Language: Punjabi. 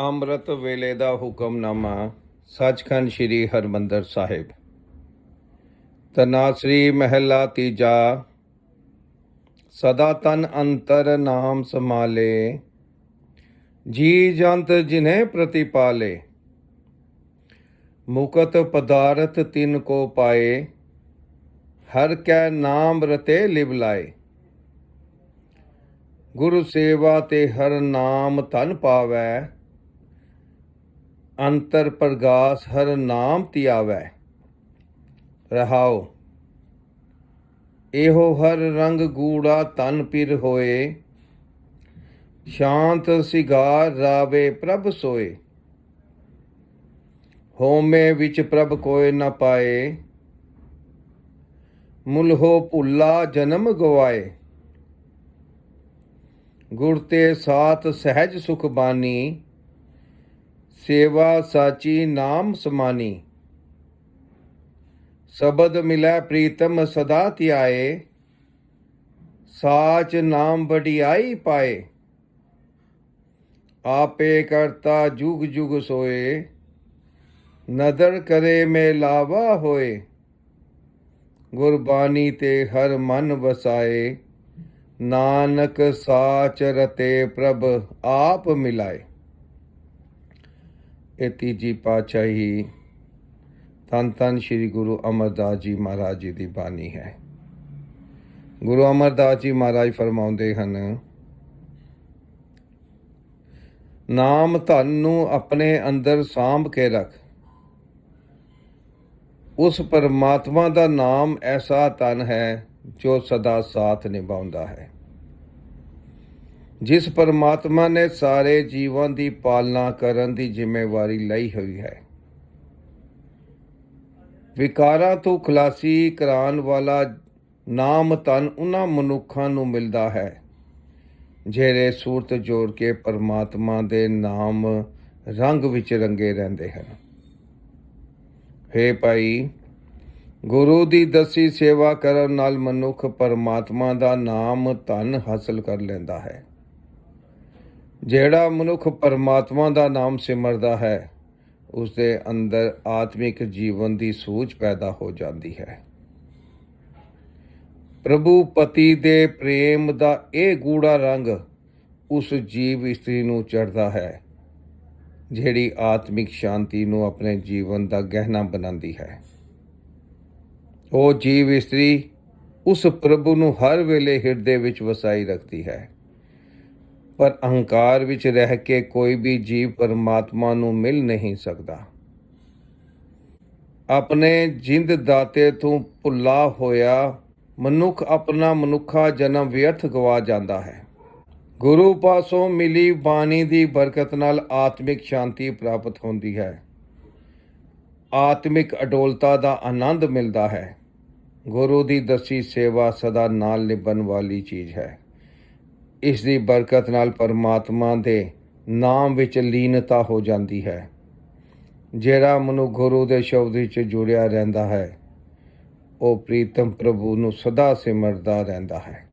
ਅੰਮ੍ਰਿਤ ਵੇਲੇ ਦਾ ਹੁਕਮਨਾਮਾ ਸੱਚਖੰਡ ਸ੍ਰੀ ਹਰਮੰਦਰ ਸਾਹਿਬ। ਤਨਾਸਰੀ ਮਹਿਲਾ ਤੀਜਾ, ਸਦਾ ਤਨ ਅੰਤਰ ਨਾਮ ਸਮਾਲੇ ਜੀ ਜੰਤ ਜਿਨੇ ਪ੍ਰਤੀਪਾਲੇ, ਮੁਕਤ ਪਦਾਰਥ ਤਿਨ ਕੋ ਪਾਏ, ਹਰ ਕੈ ਨਾਮ ਰਤੇ ਲਿਵ ਲਾਏ। ਗੁਰੂ ਸੇਵਾ ਤੇ ਹਰ ਨਾਮ ਧਨ ਪਾਵੈ ਅੰਤਰ ਪ੍ਰਗਾਸ ਹਰ ਨਾਮ ਧਿਆਵੈ ਰਹਾਓ। ਇਹੋ ਹਰ ਰੰਗ ਗੂੜਾ ਤਨ ਪਿਰ ਹੋਏ। ਸ਼ਾਂਤ ਸਿਗਾਰ ਰਾਵੇ ਪ੍ਰਭ ਸੋਏ। ਹੋਮੇ ਵਿੱਚ ਪ੍ਰਭ ਕੋਇ ਨਾ ਪਾਏ। ਮੁਲਹੋ ਭੁੱਲਾ ਜਨਮ ਗਵਾਏ। ਗੁਰ ਤੇ ਸਾਥ ਸਹਿਜ ਸੁਖ ਬਾਨੀ। ਸੇਵਾ ਸਾਚੀ ਨਾਮ ਸਮਾਨੀ। ਸ਼ਬਦ ਮਿਲੈ ਪ੍ਰੀਤਮ ਸਦਾ ਧਿਆਏ, ਸਾਚ ਨਾਮ ਵਡਿਆਈ ਪਾਏ। ਆਪੇ ਕਰਤਾ ਜੁਗ ਜੁਗ ਸੋਏ, ਨਦਰ ਕਰੇ ਮੇ ਲਾਵਾ ਹੋਏ। ਗੁਰਬਾਣੀ ਤੇ ਹਰ ਮਨ ਵਸਾਏ, ਨਾਨਕ ਸਾਚ ਰਤੇ ਪ੍ਰਭ ਆਪ ਮਿਲਾਏ। ਇਹ ਤੀਜੀ ਪਾਤਸ਼ਾਹੀ ਤਨ ਤਨ ਸ੍ਰੀ ਗੁਰੂ ਅਮਰਦਾਸ ਜੀ ਮਹਾਰਾਜ ਜੀ ਦੀ ਬਾਣੀ ਹੈ। ਗੁਰੂ ਅਮਰਦਾਸ ਜੀ ਮਹਾਰਾਜ ਫਰਮਾਉਂਦੇ ਹਨ, ਨਾਮ ਧਨ ਨੂੰ ਆਪਣੇ ਅੰਦਰ ਸਾਂਭ ਕੇ ਰੱਖ। ਉਸ ਪਰਮਾਤਮਾ ਦਾ ਨਾਮ ਐਸਾ ਤਨ ਹੈ ਜੋ ਸਦਾ ਸਾਥ ਨਿਭਾਉਂਦਾ ਹੈ। ਜਿਸ ਪਰਮਾਤਮਾ ਨੇ ਸਾਰੇ ਜੀਵਾਂ ਦੀ ਪਾਲਣਾ ਕਰਨ ਦੀ ਜ਼ਿੰਮੇਵਾਰੀ ਲਈ ਹੋਈ ਹੈ। ਵਿਕਾਰਾਂ ਤੋਂ ਖਲਾਸੀ ਕਰਾਉਣ ਵਾਲਾ ਨਾਮ ਤਨ ਉਹਨਾਂ ਮਨੁੱਖਾਂ ਨੂੰ ਮਿਲਦਾ ਹੈ, ਜਿਹੜੇ ਸੂਰਤ ਜੋੜ ਕੇ ਪਰਮਾਤਮਾ ਦੇ ਨਾਮ ਰੰਗ ਵਿੱਚ ਰੰਗੇ ਰਹਿੰਦੇ ਹਨ। ਹੇ ਭਾਈ, ਗੁਰੂ ਦੀ ਦਸੀ ਸੇਵਾ ਕਰਨ ਨਾਲ ਮਨੁੱਖ ਪਰਮਾਤਮਾ ਦਾ ਨਾਮ ਧਨ ਹਾਸਲ ਕਰ ਲੈਂਦਾ ਹੈ। ਜਿਹੜਾ ਮਨੁੱਖ ਪਰਮਾਤਮਾ ਦਾ ਨਾਮ ਸਿਮਰਦਾ ਹੈ ਉਸ ਦੇ ਅੰਦਰ ਆਤਮਿਕ ਜੀਵਨ ਦੀ ਸੂਝ ਪੈਦਾ ਹੋ ਜਾਂਦੀ ਹੈ। ਪ੍ਰਭੂ ਪਤੀ ਦੇ ਪ੍ਰੇਮ ਦਾ ਇਹ ਗੂੜਾ ਰੰਗ ਉਸ ਜੀਵ ਇਸਤਰੀ ਨੂੰ ਚੜਦਾ ਹੈ, ਜਿਹੜੀ ਆਤਮਿਕ ਸ਼ਾਂਤੀ ਨੂੰ ਆਪਣੇ ਜੀਵਨ ਦਾ ਗਹਿਣਾ ਬਣਾਉਂਦੀ ਹੈ। ਉਹ ਜੀਵ ਇਸਤਰੀ ਉਸ ਪ੍ਰਭੂ ਨੂੰ ਹਰ ਵੇਲੇ ਹਿਰਦੇ ਵਿੱਚ ਵਸਾਈ ਰੱਖਦੀ ਹੈ। ਪਰ ਅਹੰਕਾਰ ਵਿੱਚ ਰਹਿ ਕੇ ਕੋਈ ਵੀ ਜੀਵ ਪਰਮਾਤਮਾ ਨੂੰ ਮਿਲ ਨਹੀਂ ਸਕਦਾ। ਆਪਣੇ ਜਿੰਦ ਦਾਤੇ ਤੋਂ ਭੁੱਲਾ ਹੋਇਆ ਮਨੁੱਖ ਆਪਣਾ ਮਨੁੱਖਾ ਜਨਮ ਵਿਅਰਥ ਗਵਾ ਜਾਂਦਾ ਹੈ। ਗੁਰੂ ਪਾਸੋਂ ਮਿਲੀ ਬਾਣੀ ਦੀ ਬਰਕਤ ਨਾਲ ਆਤਮਿਕ ਸ਼ਾਂਤੀ ਪ੍ਰਾਪਤ ਹੁੰਦੀ ਹੈ। ਆਤਮਿਕ ਅਡੋਲਤਾ ਦਾ ਆਨੰਦ ਮਿਲਦਾ ਹੈ। ਗੁਰੂ ਦੀ ਦਸੀ ਸੇਵਾ ਸਦਾ ਨਾਲ ਨਿਭਣ ਵਾਲੀ ਚੀਜ਼ ਹੈ। ਇਸ ਦੀ ਬਰਕਤ ਨਾਲ ਪਰਮਾਤਮਾ ਦੇ ਨਾਮ ਵਿੱਚ ਲੀਨਤਾ ਹੋ ਜਾਂਦੀ ਹੈ। ਜਿਹੜਾ ਮਨੁ ਗੁਰੂ ਦੇ ਸ਼ਬਦ ਵਿੱਚ ਜੁੜਿਆ ਰਹਿੰਦਾ ਹੈ, ਉਹ ਪ੍ਰੀਤਮ ਪ੍ਰਭੂ ਨੂੰ ਸਦਾ ਸਿਮਰਦਾ ਰਹਿੰਦਾ ਹੈ।